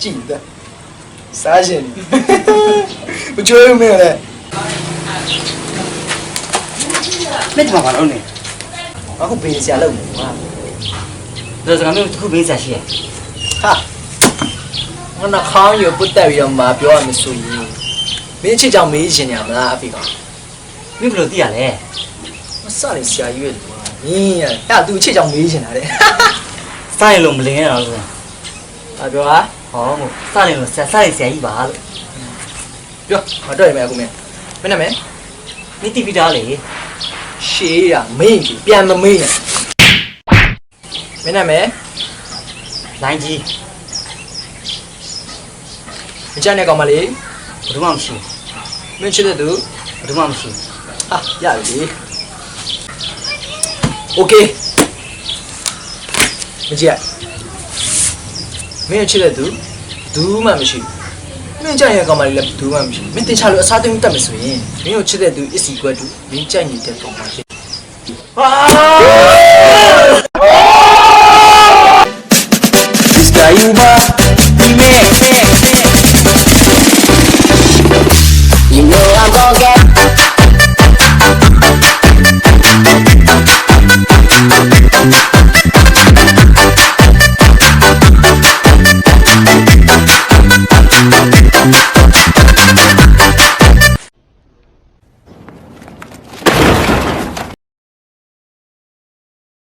ကြည့်တယ်စားရှင်မကြွေးဘူးမင်းလည်းမင်းဒီမှာဘာလုပ်နေအခုဘေးဆရာလုပ်နေကွာလဲဒါစကားမျိုးတစ်ခုပေးစားရှိရဲ့ဟာငါနှာခေါင်းရပုတ်တက်ပြီးတော့มาပြောရမယ်ဆိုရင်မင်းအချစ်ကြောင့်မေး ရှင်နေမလားအဖေကမင်းဘယ်လိုသိရလဲမစနေဆရာကြီးရဲ့လူကမင်းရအဲ့သူအချစ်ကြောင့်မေးရှင်တာတဲ့စားရင်လို့မလင်ရအောင်လို့ဟာပြောဟာဟောမို့စားရင်လို့ဆက်စားရင်ဆရာကြီးပါလို့ပြောမတွေ့ရမယ်အခုမင်းမင်းနာမည်မင်းတိပိတာလေရှေးရမင်းကြီးပြန်မမေးနဲ့မင်းနာမည်လိုင်းကြီးမချမ်းတဲ့ကောင်မလေးဘယ်သူမှမရှိမင်းချစ်တဲ့သူဘူးဘယ်သူမှမရှိဟာရပြီ โอเคမကြည့်မင်းချစ်တဲ့သူဘူးမှမရှိဘူးမင်းကြိုက်ရကောင်မလေးလည်းဘူးမှမရှိဘူးမင်းတင်ချလို့အစားသိမ်းတတ်မယ်ဆိုရင်မင်းကိုချစ်တဲ့သူ is equal to မင်းကြိုက်နေတဲ့ကောင်မလေး Mr. Yuba, he made